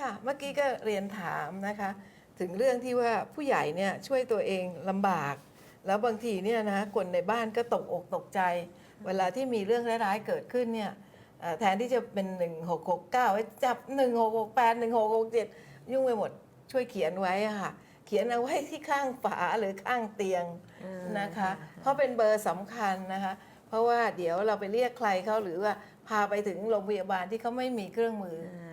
ค่ะเมื่อกี้ก็เรียนถามนะคะ ถึงเรื่องที่ว่าผู้ใหญ่เนี่ยช่วยตัวเองลำบาก แล้วบางทีเนี่ยนะคนในบ้านก็ตกอกตกใจ เวลาที่มีเรื่องร้ายๆเกิดขึ้นเนี่ยเอ่อแทนที่จะเป็น 1669ไว้จับ 1668 1667 ยุ่งไปหมดช่วยเขียนไว้อะค่ะ เขียนเอาไว้ที่ข้างฝาหรือข้างเตียงอ่านะคะ เพราะเป็นเบอร์สำคัญนะคะ เพราะว่าเดี๋ยวเราไปเรียกใครเขาหรือว่าพาไปถึงโรงพยาบาลที่เขาไม่มีเครื่องมืออ่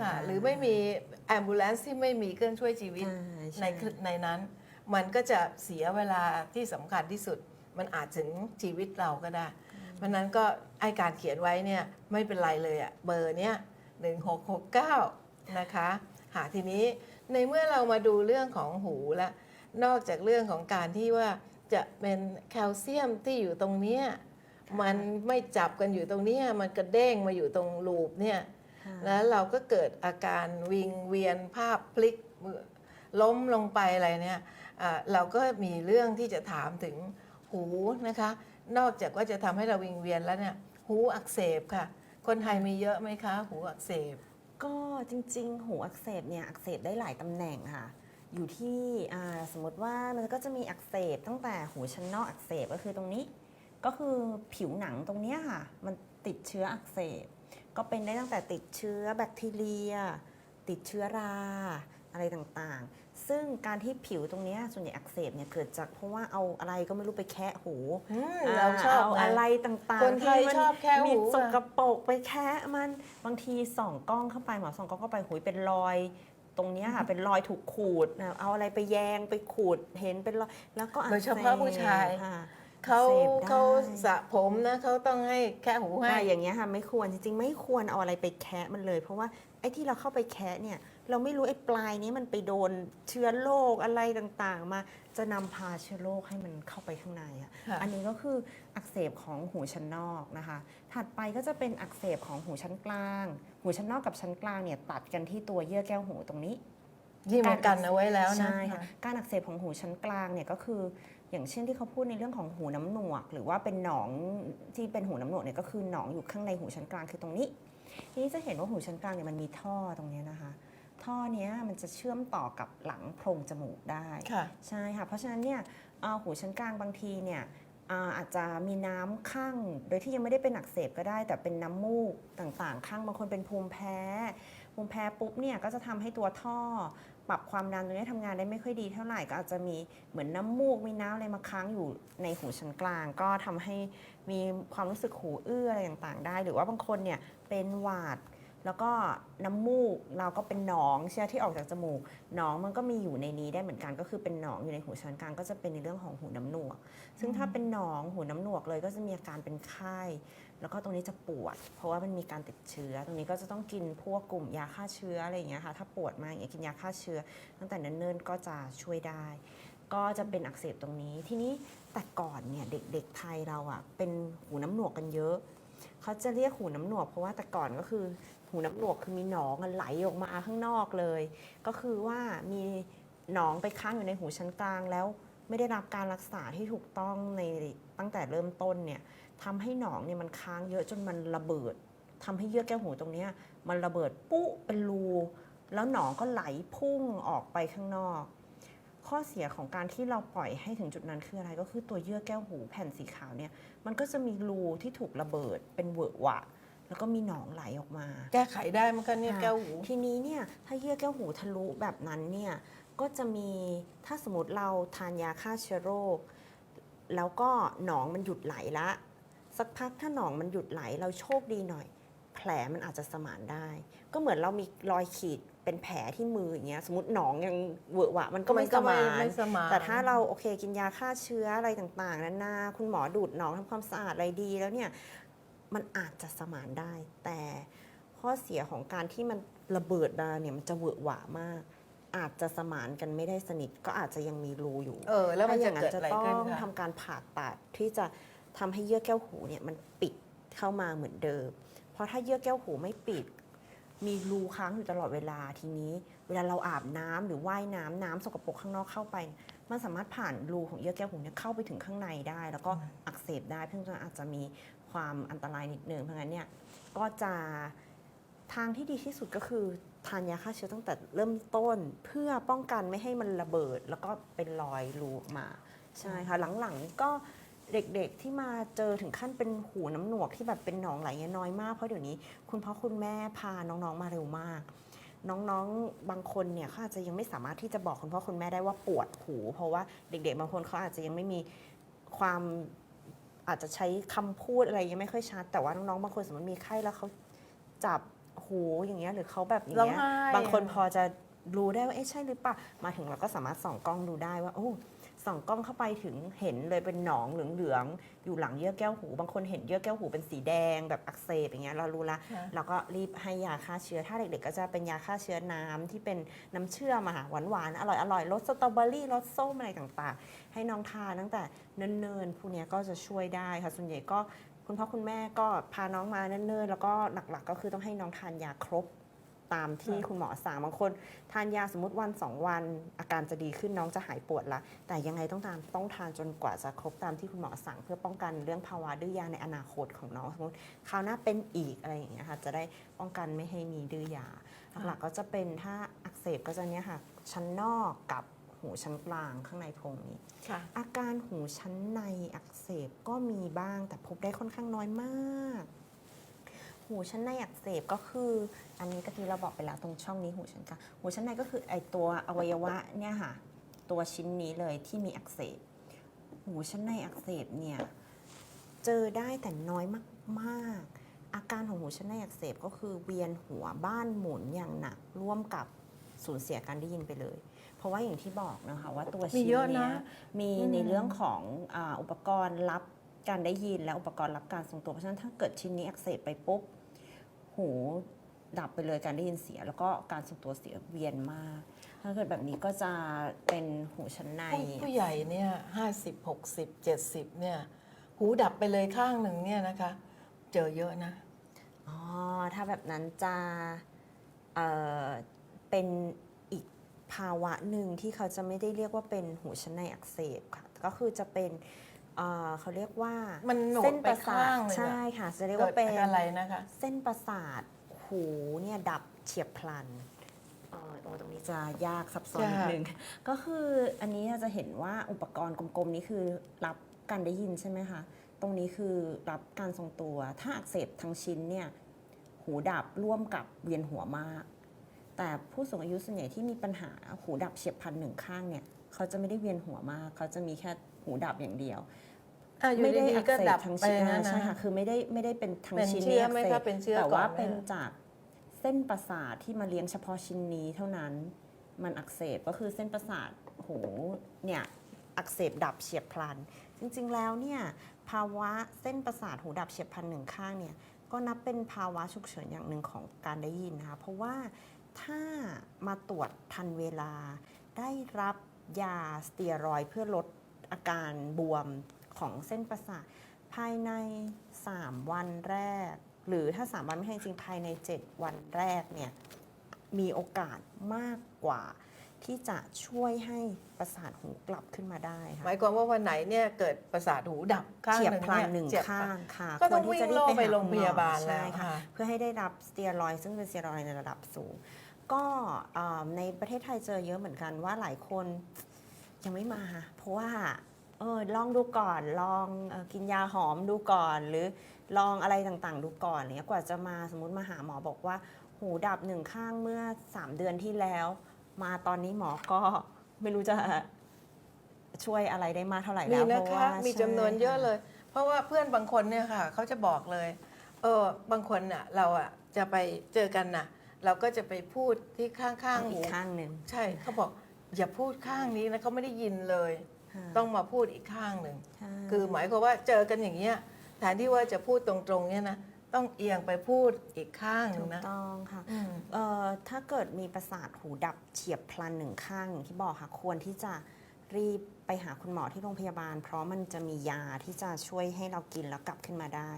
ค่ะหรือไม่มีแอมบูเลนซ์ที่ไม่มีเครื่องช่วยชีวิตอ่าในช่ในนั้น มันก็จะเสียเวลาที่สำคัญที่สุด มันอาจถึงชีวิตเราก็ได้ เพราะฉะนั้นก็ไอการเขียนไว้เนี่ยไม่เป็นไรเลยอะเบอร์เนี้ย1669นะคะหาทีนี้ในเมื่อเรามาดูเรื่องของหูแล้วนอกจากเรื่องของการที่ว่าจะเป็นแคลเซียมที่อยู่ตรงเนี้ยมันไม่จับกันอยู่ตรงเนี้ยมันกระเด้งมาอยู่ตรงลูปเนี่ยค่ะ แล้วเราก็เกิดอาการวิงเวียนภาพพลิกมือล้มลงไปอะไรเนี่ยอ่าเราก็มีเรื่องที่จะถามถึงหูนะคะ นอกจากว่าจะทำให้เราวิงเวียนแล้วเนี่ยหูอักเสบค่ะ คนไทยมีเยอะไหมคะ หูอักเสบ ก็จริงๆ หูอักเสบเนี่ยอักเสบได้หลายตำแหน่งค่ะ อยู่ที่อ่าสมมติว่ามันก็จะมีอักเสบตั้งแต่หูชั้นนอกอักเสบก็คือตรงนี้ ก็คือผิวหนังตรงเนี้ยค่ะ มันติดเชื้ออักเสบ ก็เป็นได้ตั้งแต่ติดเชื้อแบคทีเรีย ติดเชื้อรา อะไรต่างๆ ซึ่งการที่ผิวตรงเนี้ยส่วนใหญ่อักเสบเนี่ยเกิดจากเพราะว่าเอาอะไรก็ไม่รู้ไปแคะหูอืมเราชอบเอานะอะไรต่างๆคนไทยที่มัชอบแคะหูมีสอะกปรกไปแคะมันบางทีส่องกล้องเข้าไปหมอส่องกล้องเข้าไปหุยเป็นรอยตรงเนี้ยค่ะเป็นรอยถูกขูดนะเอาอะไรไปแยงไปขูดเห็นเป็นรอยแล้วก็อักโดยเฉพาะผู้ชาย เสบค่ะเขาอักสบได้ เขาสระผมนะเขาต้องให้แค่หูให้อะอย่างเงี้ยค่ะไม่ควรจริงๆ ไม่ควรเอาอะไรไปแคะมันเลย เพราะว่าไอ้ที่เราเข้าไปแคะเนี่ยเราไม่รู้ไอ้ปลายนี้มันไปโดนเชื้อโรคอะไรต่างๆ มาจะนำพาเชื้อโรคให้มันเข้าไปข้างในอะค่ะ อันนี้ก็คืออักเสบของหูชั้นนอกนะคะ ถัดไปก็จะเป็นอักเสบของหูชั้นกลาง หูชั้นนอกกับชั้นกลางเนี่ยตัดกันที่ตัวเยื่อแก้วหูตรงนี้ ที่มันกันเอาไว้แล้วนะ ใช่ค่ะการอักเสบของหูชั้นกลางเนี่ยก็คือ อย่างเช่นที่เขาพูดในเรื่องของหูน้ำหนวก หรือว่าเป็นหนองที่เป็นหูน้ำหนวกเนี่ยก็คือหนองอยู่ข้างในหูชั้นกลางคือตรงนี้ ทีนี้จะเห็นว่าหูชั้นกลางเนี่ยมันมีท่อตรงเนี้ยนะคะ ท่อเนี้ยมันจะเชื่อมต่อกับหลังโพรงจมูกได้ค่ะใช่ค่ะเพราะฉะนั้นเนี่ยเอ่อหูชั้นกลางบางทีเนี่ยอ่าอาจจะมีน้ำข้างโดยที่ยังไม่ได้เป็นอักเสบก็ได้ แต่เป็นน้ำมูกต่างๆ ข้างบางคนเป็นภูมิแพ้ภูมิแพ้ปุ๊บเนี่ยก็จะทำให้ตัวท่อ ปรับความดันตรงนี้ทำงานได้ไม่ค่อยดีเท่าไหร่ก็อาจจะมีเหมือนน้ำมูกมีน้ำอะไรมาค้างอยู่ในหูชั้นกลาง ก็ทำให้มีความรู้สึกหูอื้ออะไรต่างๆ ได้ หรือว่าบางคนเนี่ยเป็นหวาด แล้วก็น้ำมูกเราก็เป็นหนองเชื้อที่ออกจากจมูกหนองมันก็มีอยู่ในนี้ได้เหมือนกัน ก็คือเป็นหนองอยู่ในหูชั้นกลางก็จะเป็นในเรื่องของหูน้ำหนวก ซึ่งถ้าเป็นหนองหูน้ำหนวกเลยก็จะมีอาการเป็นไข้แล้วก็ตรงนี้จะปวด เพราะว่ามันมีการติดเชื้อ ตรงนี้ก็จะต้องกินพวกกลุ่มยาฆ่าเชื้ออะไรอย่างเงี้ยค่ะถ้าปวดมากอย่างเงี้ยกินยาฆ่าเชื้อ ตั้งแต่เนิ่นๆก็จะช่วยได้ ก็จะเป็นอักเสบตรงนี้ทีนี้แต่ก่อนเนี่ยเด็กๆไทยเราอะ่ะเป็นหูน้ำหนวกกันเยอะเขาจะเรียกหูน้ำหนวกเพราะว่าแต่ก่อนก็คือ หูน้ำหนวกคือมีหนองอะไหลออกมาข้างนอกเลย ก็คือว่ามีหนองไปค้างอยู่ในหูชั้นกลางแล้วไม่ได้รับการรักษาที่ถูกต้องในตั้งแต่เริ่มต้นเนี่ยทำให้หนองเนี่ยมันค้างเยอะจนมันระเบิดทำให้เยื่อแก้วหูตรงเนี้ยมันระเบิดปุ๊เป็นรูแล้วหนองก็ไหลพุ่งออกไปข้างนอก ข้อเสียของการที่เราปล่อยให้ถึงจุดนั้นคืออะไรก็คือตัวเยื่อแก้วหูแผ่นสีขาวเนี่ยมันก็จะมีรูที่ถูกระเบิดเป็นเวอะหวะ แล้วก็มีหนองไหลออกมา แก้ไขได้มั้งคะเนี่ยแก้วหู ทีนี้เนี่ยถ้าเยื่อแก้วหูทะลุแบบนั้นเนี่ยก็จะมีถ้าสมมติเราทานยาฆ่าเชื้อโรค แล้วก็หนองมันหยุดไหลละ สักพักถ้าหนองมันหยุดไหลเราโชคดีหน่อย แผลมันอาจจะสมานได้ ก็เหมือนเรามีรอยขีดเป็นแผลที่มืออย่างเงี้ยสมมติหนองยังเวอะหวะมันก็ไม่มันสก็ไม่มานไม่สมาน แต่ถ้าเราโอเคกินยาฆ่าเชื้ออะไรต่างๆนานาคุณหมอดูดหนองทำความสะอาดอะไรดีแล้วเนี่ย มันอาจจะสมานได้ แต่ข้อเสียของการที่มันระเบิดมาเนี่ยมันจะเวอะหวะมาก อาจจะสมานกันไม่ได้สนิทก็อาจจะยังมีรูอยู่เออ แล้วมันถ้าอจะย่างนั้เกิดนจะอะไรต้อขึ้นงคะทำการผ่าตัดที่จะทำให้เยื่อแก้วหูเนี่ยมันปิดเข้ามาเหมือนเดิม เพราะถ้าเยื่อแก้วหูไม่ปิด มีรูค้างอยู่ตลอดเวลาทีนี้ เวลาเราอาบน้ำหรือว่ายน้ำน้ำสกปรกข้างนอกเข้าไป มันสามารถผ่านรูของเยื่อแก้วหูเนี่ยเข้าไปถึงข้างในได้ แล้วก็อักเสบได้เพื่อนอาจจะมี ความอันตรายนิดนึงเพราะงั้นเนี่ยก็จะทางที่ดีที่สุดก็คือทานยาฆ่าเชื้อตั้งแต่เริ่มต้นเพื่อป้องกันไม่ให้มันระเบิด แล้วก็เป็นรอยรูออกมาใช่ค่ะหลังๆก็เด็กๆที่มาเจอถึงขั้นเป็นหูน้ำหนวกที่แบบเป็นหนองไหลเงี้ยน้อยมากเพราะเดี๋ยวนี้คุณพ่อคุณแม่พาน้องๆมาเร็วมาก น้องๆบางคนเนี่ยเขาอาจจะยังไม่สามารถที่จะบอกคุณพ่อคุณแม่ได้ว่าปวดหู เพราะว่าเด็ก ๆ บางคนเขาอาจจะยังไม่มีความ อาจจะใช้คำพูดอะไรยังไม่ค่อยชัด แต่ว่าน้องๆบางคนสมมติมีไข้แล้วเขาจับหูอย่างเงี้ยหรือเขาแบบอย่างร้องเงี้ยไห้บางคนพอจะรู้ได้ว่าเอ๊ะใช่หรือเปล่ามาถึงเราก็สามารถส่องกล้องดูได้ว่าโอ้ ส่องกล้องเข้าไปถึงเห็นเลยเป็นหนองเหลืองๆอยู่หลังเยื่อแก้วหู บางคนเห็นเยื่อแก้วหูเป็นสีแดงแบบอักเสบอย่างเงี้ยเรารู้ละเราก็รีบให้ยาฆ่าเชื้อถ้าเด็กๆก็จะเป็นยาฆ่าเชื้อน้ำที่เป็นน้ำเชื่อมอะค่ะหวานๆอร่อยๆรสสตรอเบอรี่รสส้มอะไรต่างๆ ให้น้องทานตั้งแต่เนิ่นๆพวกนี้ก็จะช่วยได้ค่ะส่วนใหญ่ก็คุณพ่อคุณแม่ก็พาน้องมาเนิ่นๆแล้วก็หลักๆ ก็คือต้องให้น้องทานยาครบ ตามที่ค่ะคุณหมอสั่งบางคน ทานยาสมมติวันสองวัน อาการจะดีขึ้นน้องจะหายปวดละ แต่ยังไงต้องตามต้องทานจนกว่าจะครบตามที่คุณหมอสั่ง เพื่อป้องกันเรื่องภาวะดื้อยาในอนาคตของน้องสมมติคราวหน้าเป็นอีกอะไรอย่างเงี้ยค่ะจะได้ป้องกันไม่ให้มีดื้อยาหลักๆก็จะเป็นถ้าอักเสบก็จะเนี้ยค่ะชั้นนอกกับหูชั้นกลางข้างในโพรงนี้ค่ะอาการหูชั้นในอักเสบก็มีบ้างแต่พบได้ค่อนข้างน้อยมาก หูชั้นในอักเสบก็คือ อันนี้ก็ที่เราบอกไปแล้วตรงช่องนี้หูชั้นกลางหูชั้นในก็คือไอตัวอวัยวะเนี่ยค่ะ ตัวชิ้นนี้เลยที่มีอักเสบ หูชั้นในอักเสบเนี่ยเจอได้แต่น้อยมากๆ อาการของหูชั้นในอักเสบก็คือเวียนหัวบ้านหมุนอย่างหนักร่วมกับสูญเสียการได้ยินไปเลย เพราะว่าอย่างที่บอกนะคะว่าตัวมีชิ้นเยอะนะเนี้ยมีอืมในเรื่องของอาอุปกรณ์รับการได้ยินและอุปกรณ์รับการทรงตัวเพราะฉะนั้นถ้าเกิดชิ้นนี้อักเสบไปปุ๊บ หูดับไปเลยการได้ยินเสียแล้วก็การทรงตัวเสียเวียนมาก ถ้าเกิดแบบนี้ก็จะเป็นหูชั้นในผู้ผู้ใหญ่เนี่ยห้าสิบหกสิบเจ็ดสิบเนี่ย หูดับไปเลยข้างหนึ่งเนี่ยนะคะ เจอเยอะนะ อ๋อ ถ้าแบบนั้นจะเอ่อเป็นอีกภาวะหนึ่งที่เขาจะไม่ได้เรียกว่าเป็นหูชั้นในอักเสบค่ะ ก็คือจะเป็น เอ่อเขาเรียกว่ามันโหนกเส้นไปประสาข้าทงหนึ่งอะ ใช่ค่ะ จะเรียกเกิว่าดเป็น อะไรนะคะ เส้นประสาทหูเนี่ยดับเฉียบพลันเอ่อโอ้ตรงนี้จะยากซับซ้อนนิดนึง ก็คืออันนี้จะเห็นว่าอุปกรณ์กลมๆนี้คือรับการได้ยินใช่ไหมคะ ตรงนี้คือรับการทรงตัว ถ้าอักเสบทั้งชิ้นเนี่ยหูดับร่วมกับเวียนหัวมาก แต่ผู้สูงอายุส่วนใหญ่ที่มีปัญหาหูดับเฉียบพลันหนึ่งข้างเนี่ยเขาจะไม่ได้เวียนหัวมาก เขาจะมีแค่หูดับอย่างเดียว อะอยู่ไม่ได้ดีอักๆก็เสดับบทั้งไปชิ้นนะอ่าใช่นะค่ะคือไม่ได้ไม่ได้เป็นทั้งเป็นชิ้นเชื้นี้ออักไหมเสคะบเป็นเชื้อแต่ก่อนว่าไหมเป็นคะจากเส้นประสาทที่มาเลี้ยงเฉพาะชิ้นนี้เท่านั้นมันอักเสบก็คือเส้นประสาทหูเนี่ยอักเสบดับเฉียบพลัน จริงๆแล้วเนี่ยภาวะเส้นประสาทหูดับเฉียบพลันหนึ่งข้างเนี่ยก็นับเป็นภาวะฉุกเฉินอย่างหนึ่งของการได้ยินนะคะเพราะว่าถ้ามาตรวจทันเวลา ได้รับยาสเตียรอยด์เพื่อลดอาการบวม ของเส้นประสาทภายใน 3 วันแรก หรือถ้า 3 วันไม่ใช่จริงๆภายใน 7 วันแรกเนี่ยมีโอกาสมากกว่า ที่จะช่วยให้ประสาทหูกลับขึ้นมาได้หค่ะมายความว่าวันไหนเนี่ยเกิดประสาทหูดับข้างเฉียบหนึ่งพลันเนี่ยหนึ่งเฉียบพลัข้านงค่ะก็ต้องควรที่จะวิ่งโล่รีบไปหโรงพยาบาลคุณหมอแล้วใช่ค่ะค่ะเพื่อให้ได้รับสเตียรอยด์ซึ่งเป็นสเตียรอยด์ในระดับสูง ก็เอ่อในประเทศไทยเจอเยอะเหมือนกันว่าหลายคนยังไม่มา เพราะว่า เออลองดูก่อนลองเออกินยาหอมดูก่อน หรือลองอะไรต่างๆ ดูก่อนอะไรเงี้ยกว่าจะมาสมมติมาหาหมอบอกว่า หูดับหนึ่งข้างเมื่อ 3 เดือนที่แล้ว มาตอนนี้หมอก็ไม่รู้จะช่วยอะไรได้มากเท่าไหร่มีแล้วเพนะราะคะว่ามีมีจำนวนเยอะเลย เพราะว่าเพื่อนบางคนเนี่ยค่ะเขาจะบอกเลย เออบางคนน่ะเราอะจะไปเจอกันน่ะ เราก็จะไปพูดที่ข้างข้างๆอีหูกข้างหนึ่ง ใช่เขาบอกอย่าพูดข้างนี้นะเขาไม่ได้ยินเลยค่ะ ต้องมาพูดอีกข้างหนึ่งใช่คือหมายความว่าเจอกันอย่างเงี้ยแทนที่ว่าจะพูดตรงๆเนี่ยนะต้องเอียงไปพูดอีกข้างหนึ่ถูงกนะ ต้องค่ะอืม เอ่อถ้าเกิดมีประสาทหูดับเฉียบพลันหนึ่งข้างอย่างที่บอกค่ะ ควรที่จะรีบไปหาคุณหมอที่โรงพยาบาล เพราะมันจะมียาที่จะช่วยให้เรากินแล้วกลับขึ้นมาได้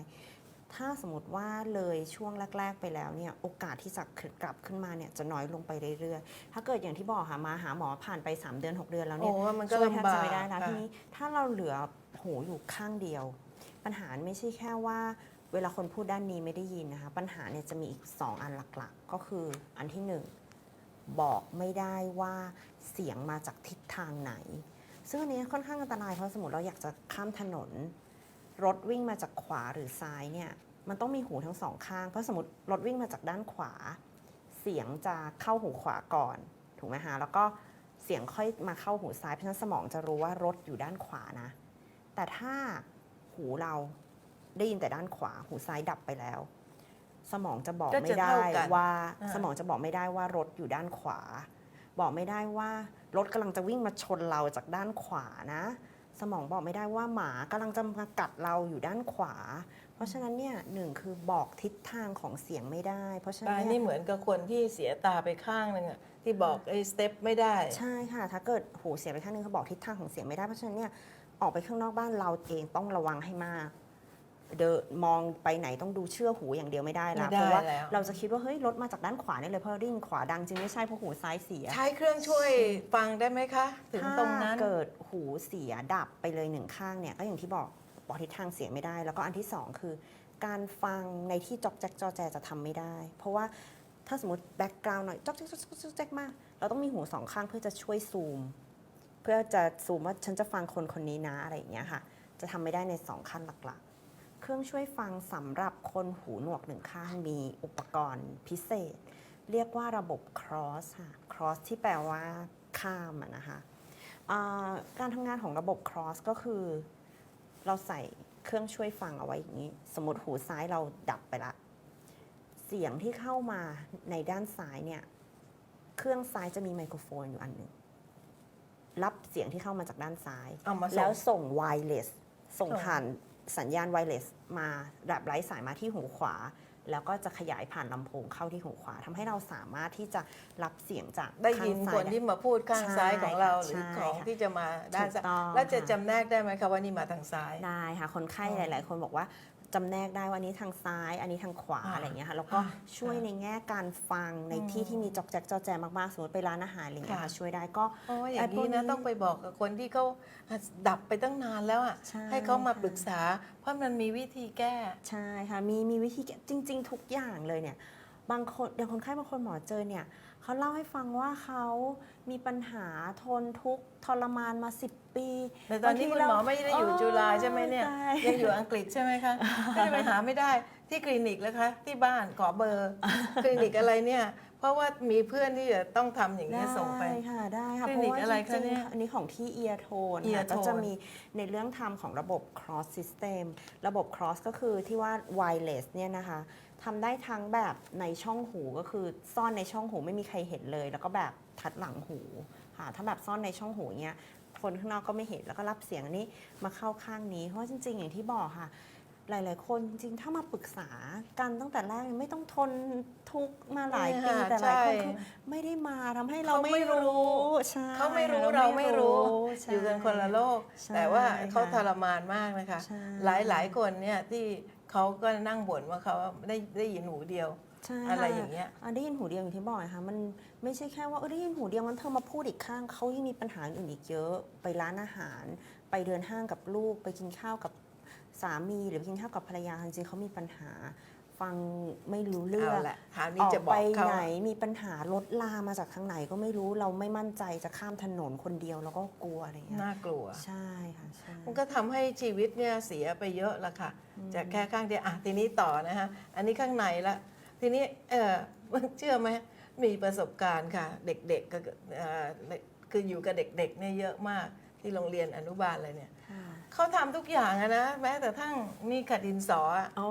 ถ้าสมมติว่าเลยช่วงแรก ๆ ไปแล้วเนี่ยโอกาสที่จะกลับขึ้นมาเนี่ยจะน้อยลงไปเรื่อยๆ ถ้าเกิดอย่างที่บอกค่ะมาหาหมอผ่านไป 3 เดือน 6 เดือนแล้วเนี่ยโอ้มันก็ช่วยแทบลำบาจะกไม่ได้แล้วค่ะทีนี้ถ้าเราเหลือหูอยู่ข้างเดียว ปัญหาไม่ใช่แค่ว่าเวลาคนพูดด้านนี้ไม่ได้ยินนะคะ ปัญหาเนี่ยจะมีอีก 2 อันหลักๆ ก็คืออันที่ 1 บอกไม่ได้ว่าเสียงมาจากทิศทางไหน ซึ่งอันนี้ค่อนข้างอันตรายเพราะสมมติเราอยากจะข้ามถนน รถวิ่งมาจากขวาหรือซ้ายเนี่ยมันต้องมีหูทั้งสองข้าง เพราะสมมติรถวิ่งมาจากด้านขวา เสียงจะเข้าหูขวาก่อน ถูกไหมคะแล้วก็เสียงค่อยมาเข้าหูซ้ายเพราะฉะนั้นสมองจะรู้ว่ารถอยู่ด้านขวานะ แต่ถ้าหูเราได้ยินแต่ด้านขวา หูซ้ายดับไปแล้ว สมองจะบอกก็ไม่จะได้เท่ากันว่าอ่าสมองจะบอกไม่ได้ว่ารถอยู่ด้านขวา บอกไม่ได้ว่ารถกำลังจะวิ่งมาชนเราจากด้านขวานะ สมองบอกไม่ได้ว่าหมากำลังจะมากัดเราอยู่ด้านขวา เพราะฉะนั้นเนี่ยหนึ่งคือบอกทิศทางของเสียงไม่ได้ เพราะฉะนั้ตานยเนี่นี่ยเหมือนกับคนที่เสียตาไปข้างหนึงอะที่บอกไอ้สเต็ปไม่ได้ ใช่ค่ะ ถ้าเกิดหูเสียไปข้างนึงเขาบอกทิศทางของเสียงไม่ได้ เพราะฉะนั้นเนี่ยออกไปข้างนอกบ้านเราเองต้องระวังให้มาก เดินมองไปไหนต้องดูเชื่อหูอย่างเดียวไม่ได้ละไม่ได้เพราะว่าแล้ว เราจะคิดว่าเฮ้ยรถมาจากด้านขวาเนี่ยเลยเพราะได้ยินขวาดังจริงไม่ใช่เพราะหูซ้ายเสีย ใช้เครื่องช่วยฟังได้ไหมคะ ถึงตรงนั้น ถ้าเกิดหูเสียดับไปเลยหนึ่งข้างเนี่ยก็อย่างที่บอกบอกทิศทางเสียงไม่ได้ แล้วก็อันที่สองคือ การฟังในที่จอกแจ๊กจอแจจะทำไม่ได้ เพราะว่าถ้าสมมติแบ็กกราวน์หน่อยจอกแจ๊กจอกแจ๊กจอกแจ๊กมาก เราต้องมีหูสองข้างเพื่อจะช่วยซูม เพื่อจะซูมว่าฉันจะฟังคนคนนี้นะอะไรอย่างเงี้ยค่ะ จะทำไม่ได้ในสองขั้นหลักๆ เครื่องช่วยฟังสำหรับคนหูหนวกหนึ่งข้างมีอุปกรณ์พิเศษ เรียกว่าระบบ cross ค่ะ cross ที่แปลว่าข้ามอะนะคะอ่าการทำงานของระบบ cross ก็คือ เราใส่เครื่องช่วยฟังเอาไว้อย่างนี้ สมมติหูซ้ายเราดับไปละ เสียงที่เข้ามาในด้านซ้ายเนี่ย เครื่องซ้ายจะมีไมโครโฟนอยู่อันหนึ่งรับเสียงที่เข้ามาจากด้านซ้ายเอามาส่งแล้วส่งไวเลสส่งส่งผ่าน สัญญาณไวเลสมาแบบไร้สายมาที่หูขวา แล้วก็จะขยายผ่านลำโพงเข้าที่หูขวาทำให้เราสามารถที่จะรับเสียงจากได้ยินข้างซ้าคนได้ที่มาพูดข้างซ้ายของเราหใช่รือค่ะของที่จะมาด้านซ้ายถูกต้องแล้วจะค่ะจำแนกได้ไหมคะว่านี่มาทางซ้ายได้ค่ะคนไข้อ๋หอลาย ๆ คนบอกว่า จำแนกได้ว่าอันนี้ทางซ้าย อันนี้ทางขวาอ่าอะไรอย่างเงี้ยค่ะแล้วก็อ่าช่วยในแง่การฟังในอืมที่ที่มีจอกแจ๊กจอแจมากๆสมมติไปร้านอาหารอะไรอย่างเงี้ยค่ะค่ะ ช่วยได้ก็ โอ้ยอย่างไอ้พวนี้กนะนี้ต้องไปบอกกับคนที่เขาดับไปตั้งนานแล้วอะใช่ ให้เขามาค่ะปรึกษา เพราะมันมีวิธีแก้ ใช่ค่ะมีมีวิธีแก้จริง ๆ ทุกอย่างเลยเนี่ยบางคนอย่างคนไข้บางคนหมอเจอเนี่ย เขาเล่าให้ฟังว่าเขามีปัญหาทนทุกข์ทรมานมา 10 ปีแต่ตอนนี้บางทีคุณหมอไม่ได้อยู่เราจุฬาใช่ไหมเนี่ยใช่ยังอยู่อังกฤษใช่ไหมคะก็จะไปหาไม่ได้ที่คลินิกแล้วคะที่บ้านขอเบอร์คลินิกอะไรเนี่ยเพราะว่ามีเพื่อนที่จะต้องทำอย่างนี้ยส่งไปได้ค่ะได้ค่ะคลิเพนิราะกว่าอะไรจคะริงเนี่ยๆอันนี้ของที่ ear tone ค่ะ Ear ก็จะ Tone มีในเรื่องทำของระบบ cross system ระบบ cross ก็คือที่ว่า wireless เนี่ยนะคะ ทำได้ทั้งแบบในช่องหูก็คือซ่อนในช่องหูไม่มีใครเห็นเลย แล้วก็แบบทัดหลังหูค่ะถ้าแบบซ่อนในช่องหูเนี่ยคนข้างนอกก็ไม่เห็นแล้วก็รับเสียงอันนี้มาเข้าข้างนี้ เพราะว่าจริง ๆ อย่างที่บอกค่ะ หลาย ๆ คนจริงๆถ้ามาปรึกษากันตั้งแต่แรกเนี่ยไม่ต้องทนทุกข์มาหลายปีเนี่ยค่ะแต่หลายคนใช่คือไม่ได้มาทำให้เราเขาไม่ไม่รู้รู้ใช่เขาไม่รู้เราไม่รู้ใช่อยู่กันคนละโลกใช่แต่ว่าเขาค่ะทรมานมากนะคะใช่หลายหลายๆคนเนี่ยที่ เขาก็นั่งบ่นว่าเขาได้ได้ยินหูเดียว ใช่อะไรค่ะอย่างเงี้ย อะได้ยินหูเดียวอย่างที่บอกนะคะมันไม่ใช่แค่ว่าเออได้ยินหูเดียวมันเธอมาพูดอีกข้างเขายังมีปัญหาอื่นอีกเยอะไปร้านอาหาร ไปเดินห้างกับลูก ไปกินข้าวกับสามีหรือไปกินข้าวกับภรรยาจริงๆเขามีปัญหา ฟังไม่รู้เรื่อเอางละคราวอนี้อกจะบอไปกเขาไหนมีปัญหารถลามาจากทางไหนก็ไม่รู้เราไม่มั่นใจจะข้ามถนนคนเดียวแล้วก็กลัวอะไรอย่างเงี้ยน่ากลัว ใช่ค่ะใช่ มันก็ทำให้ชีวิตเนี่ยเสียไปเยอะละค่ะ จากแค่ข้างเดียวอะทีนี้ต่อนะฮะ อันนี้ข้างในละ ทีนี้เออเชื่อไหมมีประสบการณ์ค่ะ เด็กๆก็เอ่อคืออยู่กับเด็กๆเนี่ยเยอะมากที่โรงเรียนอนุบาลเลยเนี่ยค่ะ เขาทำทุกอย่างอะนะแม้แต่ทั้งนี่ขัดดินสออะอ๋อ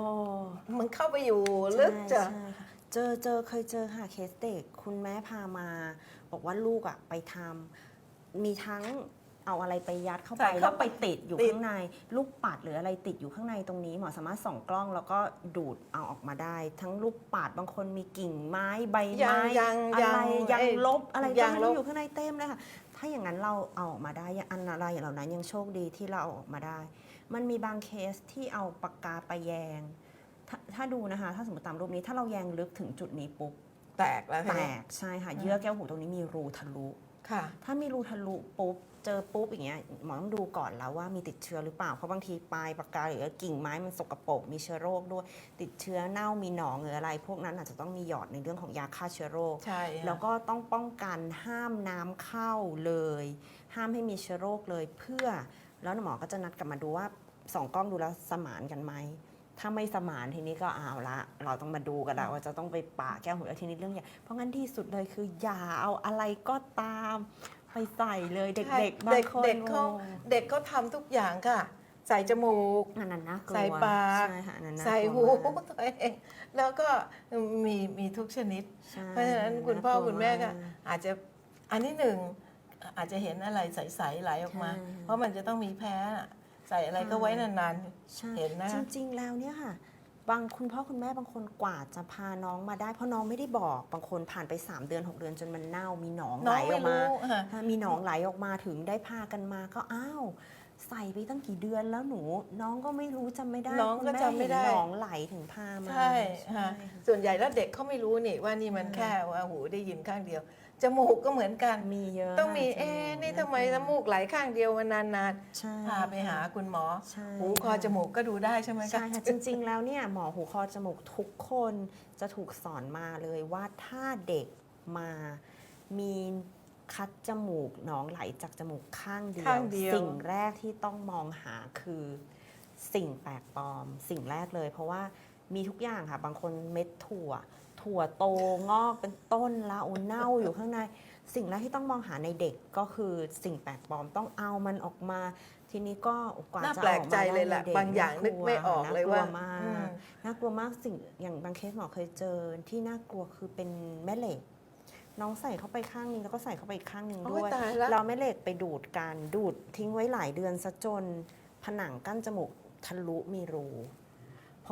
มันเข้าไปอยู่ลึกจ้ะใช่ค่ะเจอเจอเคยเจอค่ะเคสเด็กคุณแม่พามา บอกว่าลูกอะไปทำมีทั้งเอาอะไรไปยัดเข้าใส่ไป เข้าแล้วไปติดอยู่ติด ข้างใน ลูกปัดหรืออะไรติดอยู่ข้างในตรงนี้หมอสามารถส่องกล้องแล้วก็ดูดเอาออกมาได้ ทั้งลูกปัดบางคนมีกิ่งไม้ใบยัไม้งยังอะยังไรยังเอ้ยลบอะไรยัก็งไม่ลรู้บอยู่ข้างในเต็มเลยค่ะ ถ้าอย่างนั้นเราเอาออกมาได้อันอะไรเหล่านั้นยังโชคดีที่เราเอาออกมาได้ มันมีบางเคสที่เอาปากกาไปแยงถ้าถ้าดูนะคะ ถ้าสมมติตามรูปนี้ถ้าเราแยงลึกถึงจุดนี้ปุ๊บแตกแล้วแตทีนี้กใช่ค่ะเยื่อแก้วหูตรงนี้มีรูทะลุค่ะ ถ้ามีรูทะลุปุ๊บ เจอปุ๊บอย่างเงี้ยหมอต้องดูก่อนแล้วว่ามีติดเชื้อหรือเปล่า เพราะบางทีปลายปากกาหรือกิ่งไม้มันสกปรกมีเชื้อโรคด้วย ติดเชื้อเน่ามีหนองหรืออะไร พวกนั้นอาจจะต้องมีหยอดในเรื่องของยาฆ่าเชื้อโรค ใช่ค่ะแล้วก็ต้องป้องกันห้ามน้ำเข้าเลย ห้ามให้มีเชื้อโรคเลยเพื่อ แล้วหมอก็จะนัดกลับมาดูว่าสองกล้องดูแล้วสมานกันไหม ถ้าไม่สมานทีนี้ก็เอาละ เราต้องมาดูกันละว่าจะต้องไปป่าแก้วหูแล้วทีนี้เรื่องใหญ่เพราะงั้นที่สุดเลยคืออย่าเอาอะไรก็ตาม ไปใส่เลยเด็กๆบางเด็กคนเด็กเขาโอ้เด็กเขาทำทุกอย่างค่ะ ใส่จมูก อันนั้นน่ากลัวใส่ปากใช่ค่ะอันนั้นน่ากลัวใส่หูมากตัวเองแล้วก็มีมีทุกชนิดใช่เพราะฉะนั้นคุณพ่อน่ากลัวคุณแม่ก็ากอาจจะอันที่หนึ่งอาจจะเห็นอะไรใสๆไหลออกมาใช่เพราะมันจะต้องมีแพ้น่ะใส่อะไรก็ไว้นานใช่เห็นนะจริงๆแล้วเนี่ยค่ะ บางคุณพ่อคุณแม่บางคนกว่าจะพาน้องมาได้เพราะน้องไม่ได้บอกบางคนผ่านไป 3 เดือน 6 เดือนจนมันเน่ามีหนองๆไหน้ลองอไม่อกมารู้ค่ะถ้ามีหนองไหลออกมาถึงได้พากันมาก็อ้าวใส่ไปตั้งกี่เดือนแล้วหนู น้องก็ไม่รู้จำไม่ได้น้องก็คุณแจำไม่ได้เห็นหนองไหลถึงพามาใช่ใช่ค่ะค่ะส่วนใหญ่แล้วเด็กเขาไม่รู้นี่ว่านี่มันใช่แค่ว่าหูได้ยินข้างเดียว จมูกก็เหมือนกัน มีเยอะต้องมีค่ะเอ๊ะจนี่ทำไมน้ำมูกไหลข้างเดียวมานานใช่ ๆพาไปหาคุณหมอ ใช่ หูคอค่ะจมูกก็ดูได้ใช่ไหมคะ ใช่ค่ะจริงๆ แล้วเนี่ยหมอหูคอจมูกทุกคนจะถูกสอนมาเลยว่าถ้าเด็กมามีคัดจมูกหนองไหลจากจมูกข้างเดียวข้างเดียว สิ่งแรกที่ต้องมองหาคือสิ่งแปลกปลอม สิ่งแรกเลย เพราะว่ามีทุกอย่างค่ะบางคนเม็ดถั่ว ถั่วโตงอกเป็นต้นละโอเน่าอยู่ข้างใน สิ่งแรกที่ต้องมองหาในเด็กก็คือสิ่งแปลกปลอมต้องเอามันออกมา ทีนี้ก็กว่าน่าจะแปลออกกใจมาได้เลยแหละในด็กบางอย่างนึกไม่ออกเลยว่า น่กมากอืมน่ากลัวมากสิ่งอย่างบางเคสหมอเคยเจอที่น่ากลัวคือเป็นแม่เหล็ก น้องใส่เข้าไปข้างนึงแล้วก็ใส่เข้าไปอีกข้างนึงโอ้ด้วยยตายแล้วเราแม่เหล็กไปดูดกันดูดทิ้งไว้หลายเดือนซะจนผนังกั้นจมูกทะลุมีรูเพ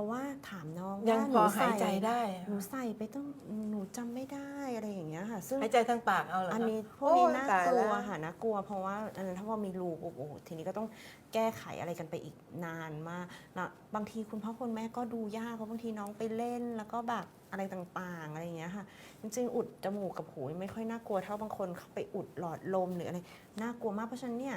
ราะว่าถามน้องยังว่าพอนูหายใจได้หนูใส่ไปต้องหนูจำไม่ได้อะไรอย่างเงี้ยค่ะ ซึ่งหายใจทางปากเอาเหรออัอันนี้พวกนี้โอ้ยน่าตายกลัแล้ววค่ะน่ากลัว เพราะว่าอันนั้นถ้าว่ามีรูปุ๊บโอ้โหทีนี้ก็ต้องแก้ไขอะไรกันไปอีกนานมากแล้วบางทีคุณพ่อคุณแม่ก็ดูยากเพราะบางทีน้องไปเล่น แล้วก็แบบอะไรต่างๆอะไรอย่างเงี้ยค่ะ จริงๆ อุดจมูกกับหูไม่ค่อยน่ากลัวเท่าบางคนเข้าไปอุดหลอดลมหรืออะไรน่ากลัวมากเพราะฉะนั้นเนี่ย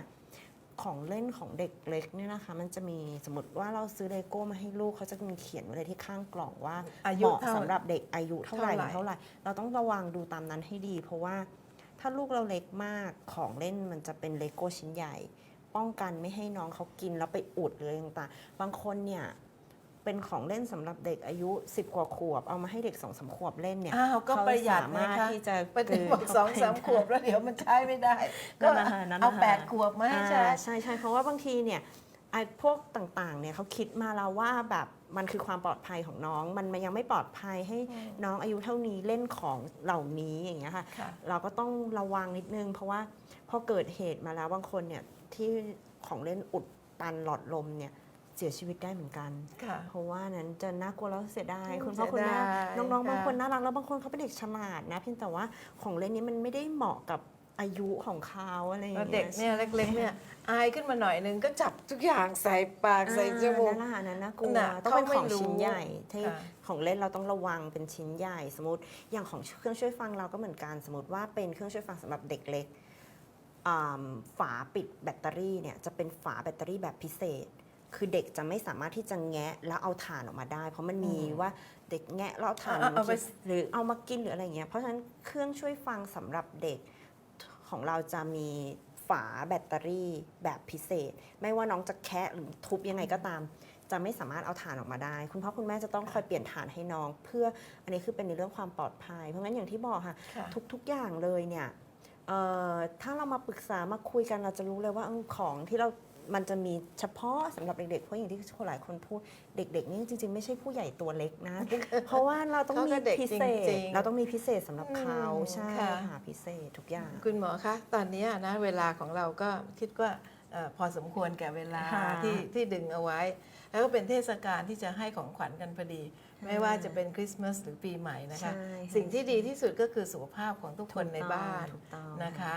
ของเล่นของเด็กเล็กเนี่ยนะคะ มันจะมีสมมติว่าเราซื้อเลโก้มาให้ลูกเขาจะมีเขียนไว้เลยที่ข้างกล่องว่าอาเหยุมาะเท่าสำหรับเด็กอายุเท่าไหร่เท่าไหร่ เท่าไหร่เราต้องระวังดูตามนั้นให้ดี เพราะว่าถ้าลูกเราเล็กมากของเล่นมันจะเป็นเลโก้ชิ้นใหญ่ ป้องกันไม่ให้น้องเขากินแล้วไปอุดหรืออะไรต่างๆบางคนเนี่ย เป็นของเล่นสำหรับเด็กอายุ 10 กว่าขวบ เอามาให้เด็กสองสามขวบเล่นเนี่ยอ้าวก็ประหยัดเขาไหมสามารถคะที่จะไปถึงบอกสองสามขวบแล้วเดี๋ยวมันใช้ไม่ได้ ก็นั่นแหละค่ะนั่นแหละเอาค่ะแปดขวบมาให้ใช้ อ่าใช่ใช่เพราะว่าบางทีเนี่ยไอ้พวกต่างๆเนี่ยเขาคิดมาแล้วว่าแบบมันคือความปลอดภัยของน้อง มันมันยังไม่ปลอดภัยให้น้องอายุเท่านี้เล่นของเหล่านี้อย่างเงี้ยค่ะ ค่ะ เราก็ต้องระวังนิดนึง เพราะว่าพอเกิดเหตุมาแล้วบางคนเนี่ยที่ของเล่นอุดตันหลอดลมเนี่ย เสียชีวิตได้เหมือนกัน ค่ะ เพราะว่านั้นจะน่ากลัวแล้วเสียดายอืมคุณพ่อคุณแม่เสียดายน้องๆ บางค่ะคนน่ารักแล้วบางคนเขาเป็นเด็กฉลาดนะเพียงแต่ว่าของเล่นนี้มันไม่ได้เหมาะกับอายุของเขาอะไรอย่างแล้วเงี้ยเด็กเนี่ยเล็กๆเนี่ยอายขึ้นมาหน่อยนึงก็จับทุกอย่างใส่ปากใส่จมูกอ่านั่นแหละนั่นน่ากลัวน่ะต้องเป็นเขาไม่ของชิ้นรู้ใหญ่ที่ค่ะ ของเล่นเราต้องระวังเป็นชิ้นใหญ่ สมมติอย่างของเครื่องช่วยฟังเราก็เหมือนกันสมมติว่าเป็นเครื่องช่วยฟังสำหรับเด็กเล็กอ่าฝาปิดแบตเตอรี่เนี่ยจะเป็นฝาแบตเตอรี่แบบพิเศษ คือเด็กจะไม่สามารถที่จะแงะแล้วเอาถ่านออกมาได้ เพราะมันมีอืมว่าเด็กแงะแล้วเอาถ่านเอาเอาไปมากินหรือเอามากินหรืออะไรอย่างเงี้ยเพราะฉะนั้นเครื่องช่วยฟังสำหรับเด็กของเราจะมีฝาแบตเตอรี่แบบพิเศษ ไม่ว่าน้องจะแคะหรือทุบยังไงก็ตาม จะไม่สามารถเอาถ่านออกมาได้ คุณพ่อคุณแม่จะต้องคอยเปลี่ยนถ่านให้น้อง เพื่ออันนี้คือเป็นในเรื่องความปลอดภัย เพราะงั้นอย่างที่บอกค่ะ ค่ะ ทุก ๆ อย่างเลยเนี่ยเอ่อถ้าเรามาปรึกษามาคุยกันเราจะรู้เลยว่าเออของที่เรา มันจะมีเฉพาะสำหรับเด็กๆ เพราะอย่างที่หลายคนพูดเด็ก ๆ นี่จริง ๆ ไม่ใช่ผู้ใหญ่ตัวเล็กนะ เพราะว่าเราต้องเขามีก็เด็กพิเศจริษงๆเราต้องมีพิเศษสำหรับเขาอืมใช่ค่ะค่ะพิเศษทุกอย่าง คุณหมอคะ ตอนนี้นะเวลาของเราก็คิดว่าเอ่อพอสมควรแก่เวลาค่ะที่ที่ดึงเอาไว้ แล้วก็เป็นเทศกาลที่จะให้ของขวัญกันพอดี ไม่ว่าจะเป็นคริสต์มาสหรือปีใหม่นะคะใช่ค่ะสิ่งที่ดีที่สุดก็คือสุขภาพของทุกคนในบ้านถูกต้องนะคะ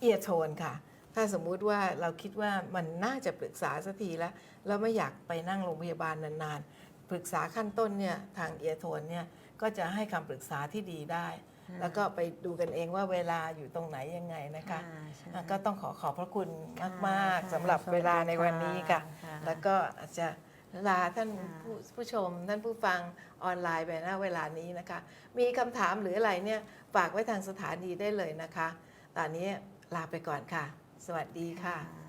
เอียโทนค่ะ ถ้าสมมุติว่าเราคิดว่ามันน่าจะปรึกษาสักทีแล้วแล้วไม่อยากไปนั่งโรงพยาบาลนานๆ ปรึกษาขั้นต้นเนี่ยทางเอียโทนเนี่ยก็จะให้คำปรึกษาที่ดีได้ค่ะแล้วก็ไปดูกันเองว่าเวลาอยู่ตรงไหนยังไงนะคะค่ะใช่อะก็ต้องขอขอบพระคุณค่ะมากค่ะๆสำหรับสวัสดีเวลาในวันนี้ค่ะ ค่ะ แล้วก็อาจจะลาท่านค่ะผู้ผู้ชม ท่านผู้ฟังออนไลน์ไปนะเวลานี้นะคะ มีคำถามหรืออะไรเนี่ยฝากไว้ทางสถานีได้เลยนะคะ ตอนนี้ลาไปก่อนค่ะส วัสดีค่ะค่ะ